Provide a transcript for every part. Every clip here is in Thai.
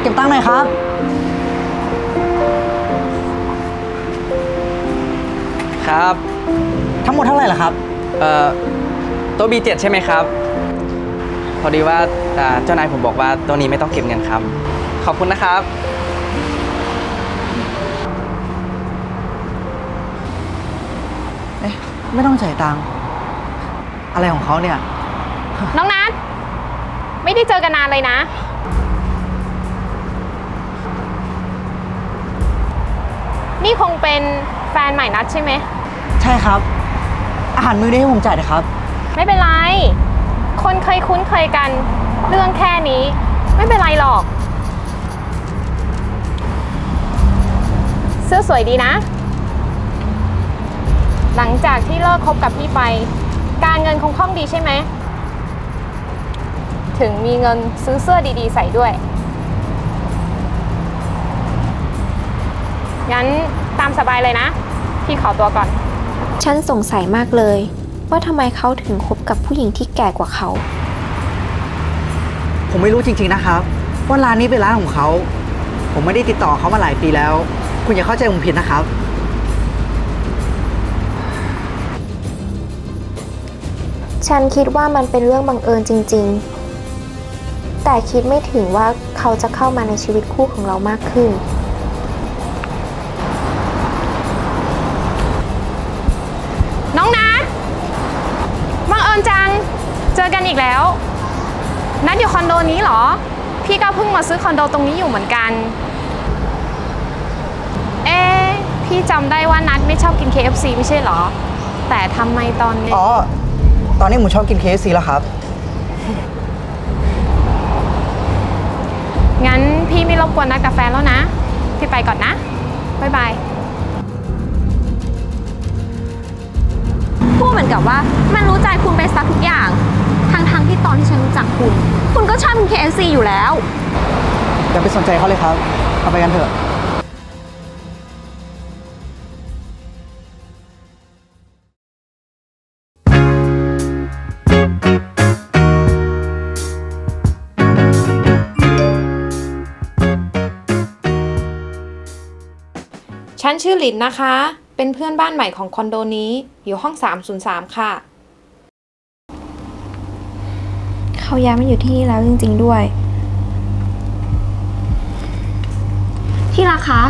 เก็บตังค์หน่อยครับ ครับ ทั้งหมดเท่าไหร่ล่ะครับ เอ่อโต๊ะ B7 ใช่ไหมครับ พอดีว่าอ่าเจ้านายผมบอกว่าโต๊ะนี้ไม่ต้องเก็บเงินครับ ขอบคุณนะครับ เอ๊ะ ไม่ต้องจ่ายตังค์อะไรของเขาเนี่ย น้องนัทไม่ได้เจอกันนานเลยนะ นี่คงเป็นแฟนใหม่นัดใช่ไหม ใช่ครับ อาหารมื้อนี้ให้ผมจ่ายนะครับ ไม่เป็นไร คนเคยคุ้นเคยกัน เรื่องแค่นี้ ไม่เป็นไรหรอก เสื้อสวยดีนะ หลังจากที่เลิกคบกับพี่ไป การเงินคงคล่องดีใช่ไหม ถึงมีเงินซื้อเสื้อดีๆ ใส่ด้วย งั้นตามสบายเลยนะ พี่ขอตัวก่อน ฉันสงสัยมากเลย ว่าทำไมเขาถึงคบกับผู้หญิงที่แก่กว่าเขา ผมไม่รู้จริงๆนะครับ ว่าร้านนี้เป็นร้านของเขา ผมไม่ได้ติดต่อเขามาหลายปีแล้ว คุณอย่าเข้าใจผมผิดนะครับ ฉันคิดว่ามันเป็นเรื่องบังเอิญจริง ๆ แต่คิดไม่ถึงว่าเขาจะเข้ามาในชีวิตคู่ของเรามากขึ้น น้องนัทบังเอิญจัง เจอกันอีกแล้ว นัดอยู่คอนโดนี้เหรอ พี่ก็เพิ่งมาซื้อคอนโดตรงนี้อยู่เหมือนกัน เอ๊ะพี่จำได้ว่านัดไม่ชอบกิน KFC ไม่ใช่เหรอ แต่ทำไมตอนนี้ อ๋อ ตอนนี้ผมชอบกิน KFC แล้วครับ งั้นพี่ไม่รบกวนนัดกาแฟแล้วนะ พี่ไปก่อนนะ บ๊ายบาย พูดเหมือนกับว่ามันรู้ใจคุณไปซะทุกอย่าง ทั้งๆทที่ตอนที่ฉันรู้จักคุณ คุณก็ชอบกิน KFC อยู่แล้ว อย่าไปสนใจเขาเลยครับ เอาไปกันเถอะ ฉันชื่อหลินนะคะ เป็นเพื่อนบ้านใหม่ของคอนโดนี้ อยู่ห้อง 303 ค่ะ เขาย้ายมาอยู่ที่นี่แล้วจริงๆด้วย ที่รักคะ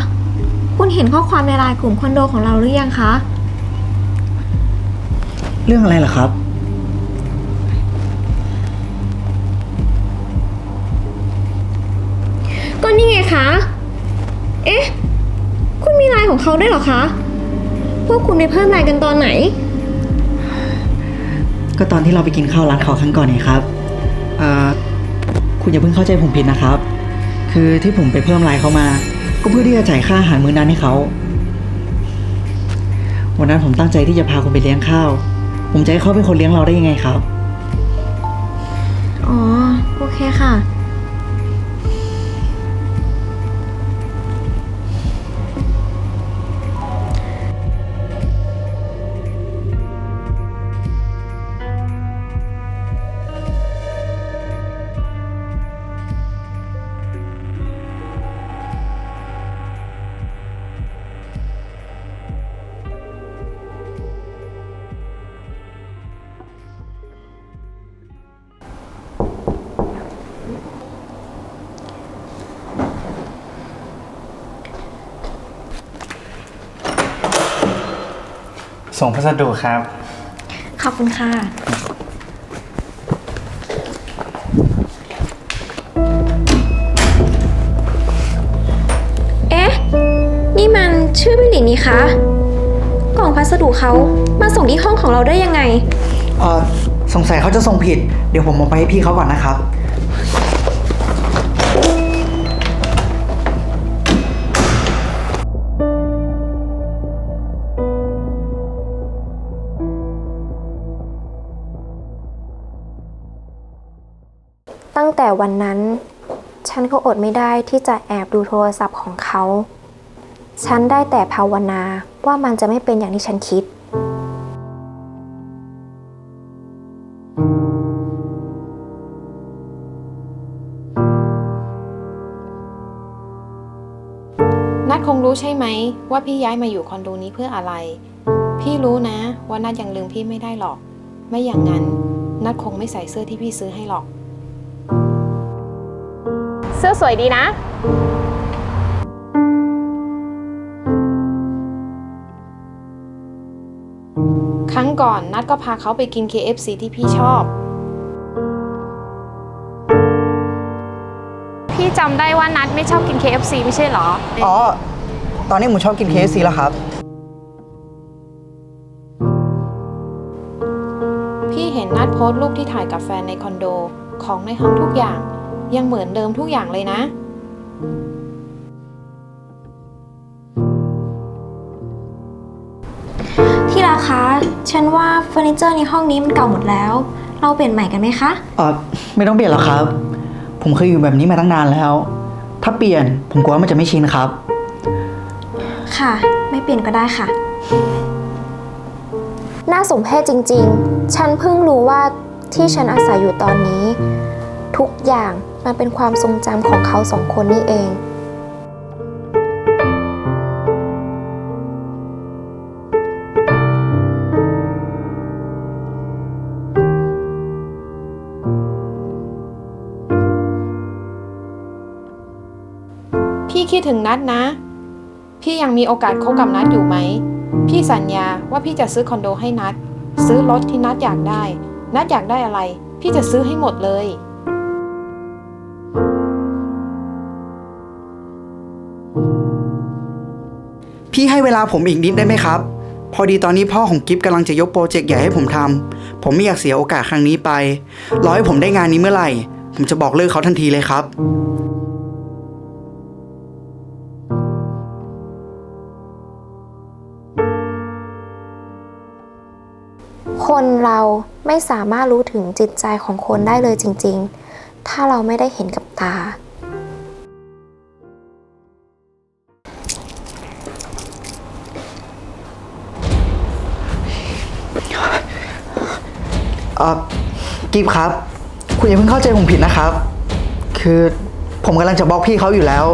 คุณเห็นข้อความในไลน์กลุ่มคอนโดของเราหรือยังคะ เรื่องอะไรเหรอครับ ก็นี่ไงคะ เอ๊ะคุณ มีไลน์ของเขาด้วยเหรอคะ พวกคุณไปเพิ่มไลน์กันตอนไหน ก็ตอนที่เราไปกินข้าวร้านเขาครั้งก่อนไงครับเอ่อคุณอย่าเพิ่งเข้าใจผมผิดนะครับ คือที่ผมไปเพิ่มไลน์เขามา ก็เพื่อที่จะจ่ายค่าอาหารมื้อนั้นให้เขา วันนั้นผมตั้งใจที่จะพาคุณไปเลี้ยงข้าว ผมจะให้เขาเป็นคนเลี้ยงเราได้ยังไงครับ อ๋อ โอเคค่ะ ส่งพัสดุครับ ขอบคุณค่ะ เอ๊ะ นี่มันชื่อพี่หลินนี่คะ กล่องพัสดุเขามาส่งที่ห้องของเราได้ยังไง เอ่อสงสัยเขาจะส่งผิด เดี๋ยวผมเอาไปให้พี่เขาก่อนนะครับ แต่วันนั้น ฉันก็อดไม่ได้ที่จะแอบดูโทรศัพท์ของเขา ฉันได้แต่ภาวนาว่ามันจะไม่เป็นอย่างที่ฉันคิด นัดคงรู้ใช่ไหม ว่าพี่ย้ายมาอยู่คอนโดนี้เพื่ออะไร พี่รู้นะ ว่านัดยังลืมพี่ไม่ได้หรอก ไม่อย่างนั้น นัดคงไม่ใส่เสื้อที่พี่ซื้อให้หรอก เสื้อสวยดีนะ ครั้งก่อนนัดก็พาเขาไปกิน KFC ที่พี่ชอบ พี่จำได้ว่านัดไม่ชอบกิน KFC ไม่ใช่เหรอ อ๋อ ตอนนี้ผมชอบกิน KFC แล้วครับ พี่เห็นนัดโพสต์รูปที่ถ่ายกับแฟนในคอนโด ของในห้องทุกอย่าง ยังเหมือนเดิมทุกอย่างเลยนะ ที่รักคะ ฉันว่าเฟอร์นิเจอร์ในห้องนี้มันเก่าหมดแล้ว เราเปลี่ยนใหม่กันไหมคะอ๋อไม่ต้องเปลี่ยนหรอกครับ ผมเคยอยู่แบบนี้มาตั้งนานแล้ว ถ้าเปลี่ยนผมกลัวว่ามันจะไม่ชินครับ ค่ะ ไม่เปลี่ยนก็ได้ค่ะ น่าสมเพชจริง ๆ ฉันเพิ่งรู้ว่าที่ฉันอาศัยอยู่ตอนนี้ ทุกอย่าง มันเป็นความทรงจำของเขาสองคนนี่เองพี่คิดถึงนัดนะ พี่ยังมีโอกาสคบกับนัดอยู่ไหม พี่สัญญาว่าพี่จะซื้อคอนโดให้นัด ซื้อรถที่นัดอยากได้ นัดอยากได้อะไร พี่จะซื้อให้หมดเลย พี่ให้เวลาผมอีกนิดได้ไหมครับ พอดีตอนนี้พ่อของกิฟกำลังจะยกโปรเจกต์ใหญ่ให้ผมทำผมไม่อยากเสียโอกาสครั้งนี้ไปรอให้ผมได้งานนี้เมื่อไหร่ ผมจะบอกเลิกเขาทันทีเลยครับ คนเราไม่สามารถรู้ถึงจิตใจของคนได้เลยจริง ๆ ถ้าเราไม่ได้เห็นกับตา เออกิฟครับ คุณอย่าเพิ่งเข้าใจผมผิดนะครับ คือผมกำลังจะบล็อกพี่เขาอยู่แล้ว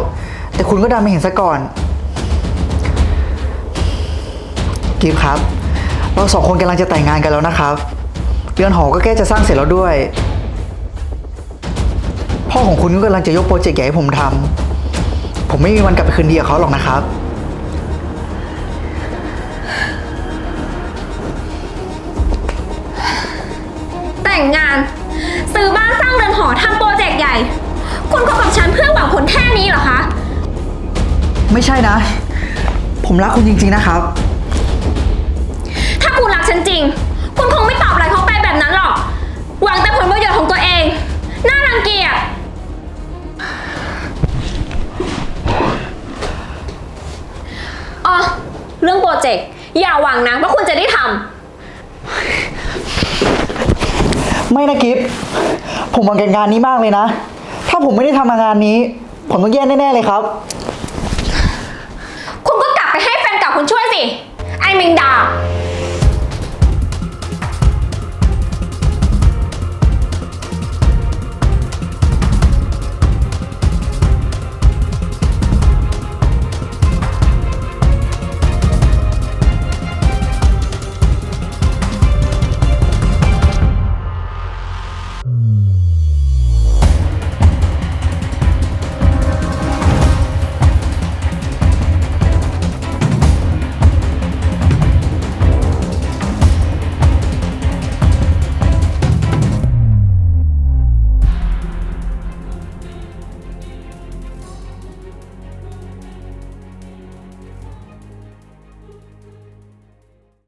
แต่คุณก็ดันไม่เห็นซะก่อน กิฟครับ เราสองคนกำลังจะแต่งงานกันแล้วนะครับ เรือนหอก็แก้จะสร้างเสร็จแล้วด้วย พ่อของคุณก็กำลังจะยกโปรเจกต์ใหญ่ให้ผมทำผมไม่มีวันกลับไปคืนดีกับเขาหรอกนะครับ แต่งงาน ซื้อบ้านสร้างเรือนหอทำโปรเจกต์ใหญ่ คุณคบกับฉันเพื่อหวังผลแค่นี้เหรอคะ ไม่ใช่นะ ผมรักคุณจริงๆนะครับ ถ้าคุณรักฉันจริง คุณคงไม่ตอบอะไรเขาไปแบบนั้นหรอก หวังแต่ผลประโยชน์ของตัวเอง น่ารังเกียจ อ๋อ เรื่องโปรเจกต์อย่าหวังนะว่าคุณจะได้ทำ ไม่นะกิฟผมหวังกับงานนี้มากเลยนะ ถ้าผมไม่ได้ทำงานนี้ ผมต้องแย่แน่ๆเลยครับ คุณก็กลับไปให้แฟนเก่าคุณช่วยสิ ไอ้เมงดา